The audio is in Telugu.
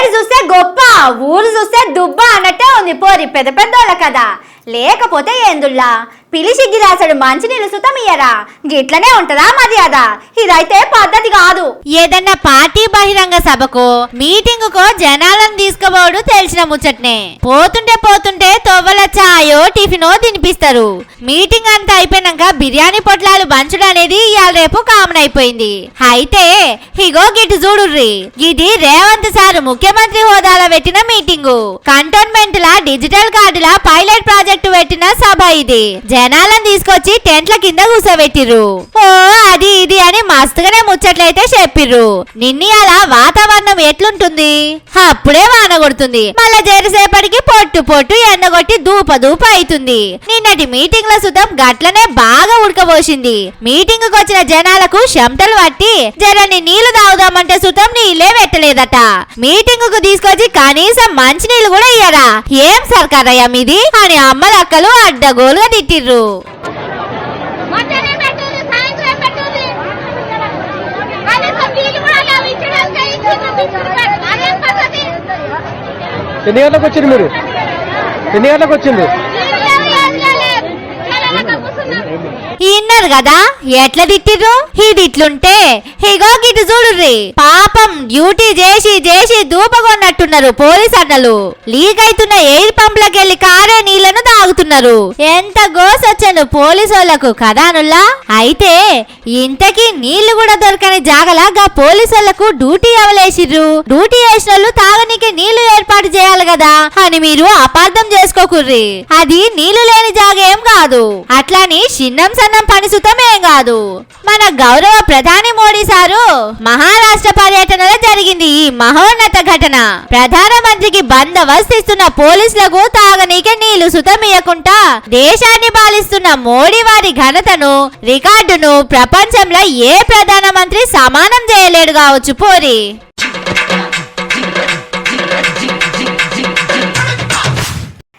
ఏడు చూస్తే గొప్ప ఊరు చూస్తే దుబ్బ అన్నట్టే ఉంది పోరి పెద్ద పెద్దోళ్ళ కదా లేకపోతే ఏందుల్లా పిలిచి గిలాసడు మంచినీళ్ళు సుతం ఇయ్యరా గిట్లనే ఉంటదా మర్యాద? ఇదైతే పద్ధతి కాదు. ఏదన్నా పార్టీ బహిరంగ సభకు మీటింగ్ కో జనాలను తీసుకుపోవడు తెలిసిన ముచ్చట్నే. పోతుంటే పోతుంటే తొవ్వల చాయో టిఫినో తినిపిస్తారు. మీటింగ్ అంతా అయిపోయినాక బిర్యానీ పొట్లాలు పంచడం అనేది ఇవాళ రేపు కామన్ అయిపోయింది అయితే ఇగో గిటు చూడుర్రి. ఇది రేవంత్ సార్ ముఖ్యమంత్రి హోదాలో పెట్టిన మీటింగు. కంటోన్మెంట్ లా డిజిటల్ కార్డుల పైలట్ ప్రాజెక్టు పెట్టిన సభ ఇది. జనాలను తీసుకొచ్చి టెంట్ల కింద కూర్చోబెట్టిర్రు ఓ అది ఇది అని మస్తుగానే ముచ్చట్లయితే చెప్పిర్రు. నిన్ని అలా వాతావరణం ఎట్లుంటుంది? అప్పుడే వాన కొడుతుంది. మళ్ళా జరసేపటికి పొట్టు పొట్టు ఎండగొట్టి దూప దూప అవుతుంది. నిన్నటి మీటింగ్లో సుతం గట్లనే బాగా పోసింది. మీటింగ్కు వచ్చిన జనాలకు శంటలు పట్టి జరని నీళ్ళు తాగుదామంటే సుతం నీళ్ళే పెట్టలేదట. మీటింగ్కు తీసుకొచ్చి కనీసం మంచి నీళ్ళు కూడా ఇయ్యరా. ఏం సర్కారయ్యా మీది? అని అమ్మలక్కలు అడ్డగోలుగా తిట్టిర్రు. ఎన్ని గంటలకు వచ్చింది మీరు? ఎన్ని గంటలకు వచ్చింది నీళ్ళు లేవు, ఏం లేదు. జనాలకు కూర్చున్నాం. ఇన్నారు కదా? ఎట్లా తిట్టిర్రు? ఇది ఇట్లుంటే ఇగో గిటు చూడుర్రి. పాపం డ్యూటీ చేసి చేసి దూపగొన్నట్టున్నారు పోలీస్ అన్నలు. లీక్ అవుతున్న ఎయిర్ పంప్లకెళ్ళి కారే నీళ్ళను తాగుతున్నారు. ఎంత గోసొచ్చాను పోలీసు వాళ్ళకు కదానుల్లా అయితే ఇంతకీ నీళ్ళు కూడా దొరకని జాగలాగా పోలీసు వాళ్ళకు డ్యూటీ అవలేసిర్రు. డ్యూటీ వేసిన వాళ్ళు తాగనీకి నీళ్ళు ఏర్పాటు చేయాలి కదా అని మీరు అపార్థం చేసుకోకుర్రి. అది నీళ్ళు లేని జాగ ఏం కాదు. అట్లాని చిన్నం ప్రసన్నం పని సుతమేం కాదు. మన గౌరవ ప్రధాని మోడీ సారు మహారాష్ట్ర పర్యటనలో జరిగింది ఈ మహోన్నత ఘటన. ప్రధానమంత్రికి బందోబస్తు ఇస్తున్న పోలీసులకు తాగనీకే నీళ్ళు సుతం ఇయ్యకుండా దేశాన్ని పాలిస్తున్న మోడీ వారి ఘనతను రికార్డును ప్రపంచంలో ఏ ప్రధానమంత్రి సమానం చేయలేడు కావచ్చు పోరి.